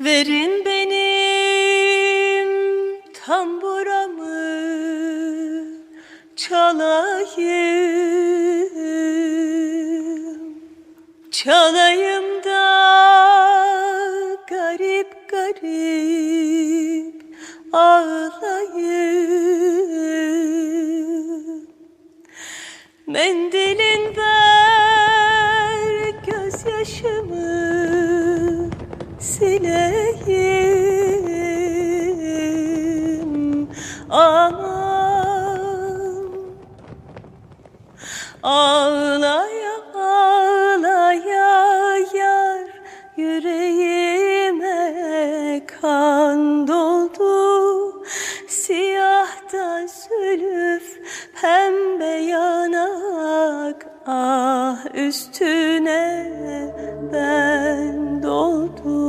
Verin benim tamburamı çalayım. Çalayım da garip garip ağlayayım. Mendilin Aman Ağlaya ağlaya yar yüreğime kan doldu. Siyah da zülüf pembe yanak ah üstüne ben doldum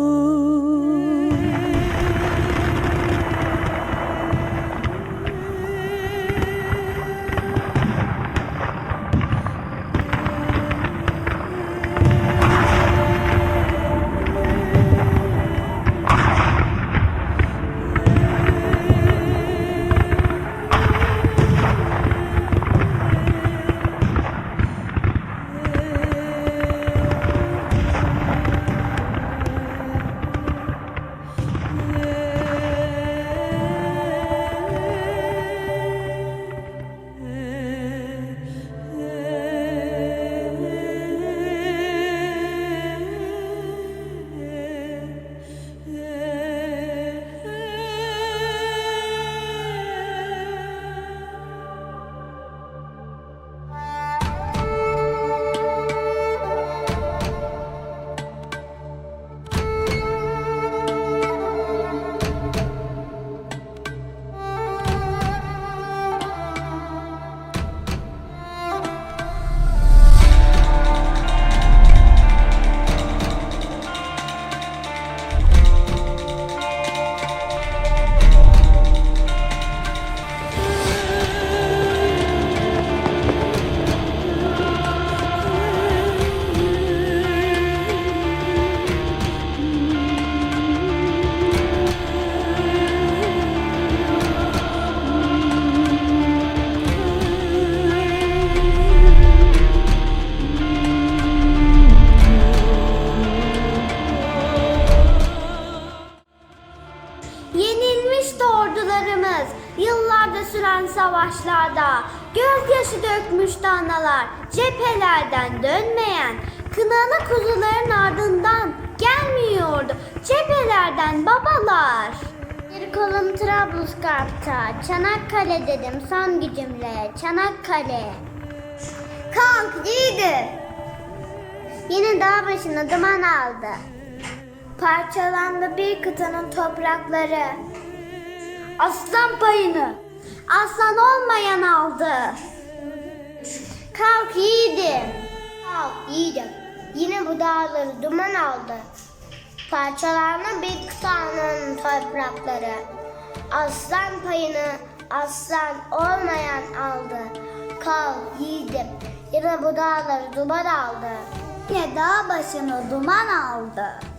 dökmüştü analar cephelerden dönmeyen. Kınalı kuzuların ardından gelmiyordu cephelerden babalar. Bir kolum Trablusgarp'ta, Çanakkale dedim son gücümle, Çanakkale. Kalk yiğidim. Yine dağ başına duman aldı. Parçalandı bir kıtanın toprakları. Aslan payını aslan olmayan aldı. Kalk yiğidim. Kalk yiğidim. Yine bu dağları duman aldı. Parçalandı bir kıtanın toprakları. Aslan payını aslan olmayan aldı. Kalk yiğidim. Yine bu dağları duman aldı. Yine dağ başını duman aldı.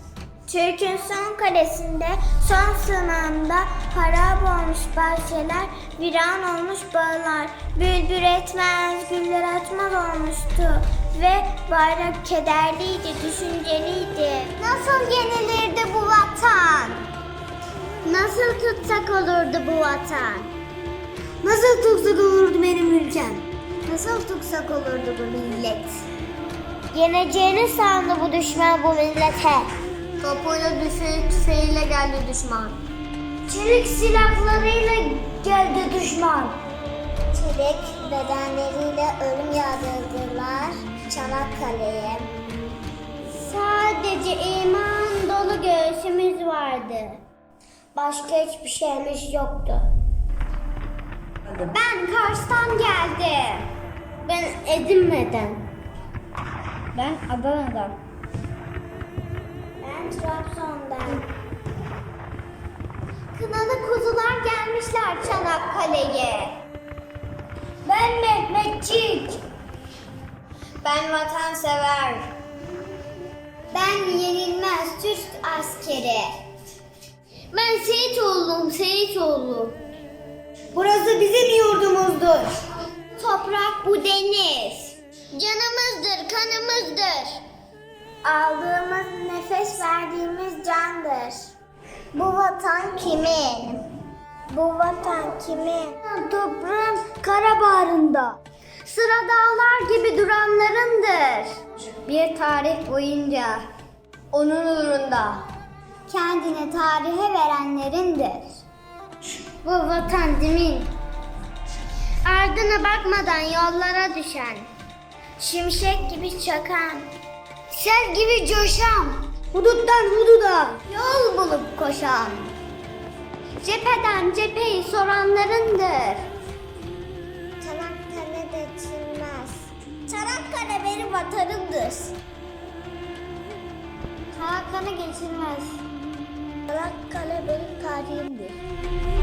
Türk'ün son kalesinde, son sınavında harap olmuş bahçeler, viran olmuş bağlar, bülbül etmez, güller açmaz olmuştu ve bayrak kederliydi, düşünceliydi. Nasıl yenilirdi bu vatan? Nasıl tutsak olurdu bu vatan? Nasıl tutsak olurdu benim ülkem? Nasıl tutsak olurdu bu millet? Yeneceğini sandı bu düşman bu millete. Topuyla düşük tüfeğiyle geldi düşman. Çelik silahlarıyla geldi düşman. Çelik bedenleriyle ölüm yağdırdılar Çanakkale'ye. Sadece iman dolu göğsümüz vardı. Başka hiçbir şeyimiz yoktu. Ben Kars'tan geldim. Ben Edirne'den. Ben Adana'dan. Trabzon'dan. Kınalı kuzular gelmişler Çanakkale'ye. Ben Mehmetçik. Ben vatansever. Ben yenilmez Türk askeri. Ben Seyitoğlu'yum, Seyitoğlu. Burası bizim yurdumuzdur. Toprak bu deniz. Canımızdır, kanımızdır. Aldığımız nefes verdiğimiz candır. Bu vatan kimin? Bu vatan kimin? Toprağın kara bağrında. Sıra dağlar gibi duranlarındır. Bir tarih boyunca onun uğrunda kendini tarihe verenlerindir. Bu vatan kimin? Ardına bakmadan yollara düşen, şimşek gibi çakan, Sel gibi coşan, huduttan hududa yol bulup koşan. Cepheden cepheyi soranlarındır. Çanakkale de çınmaz. Çanakkale benim vatanımdır. Çanakkale geçilmez. Çanakkale benim tarihimdir.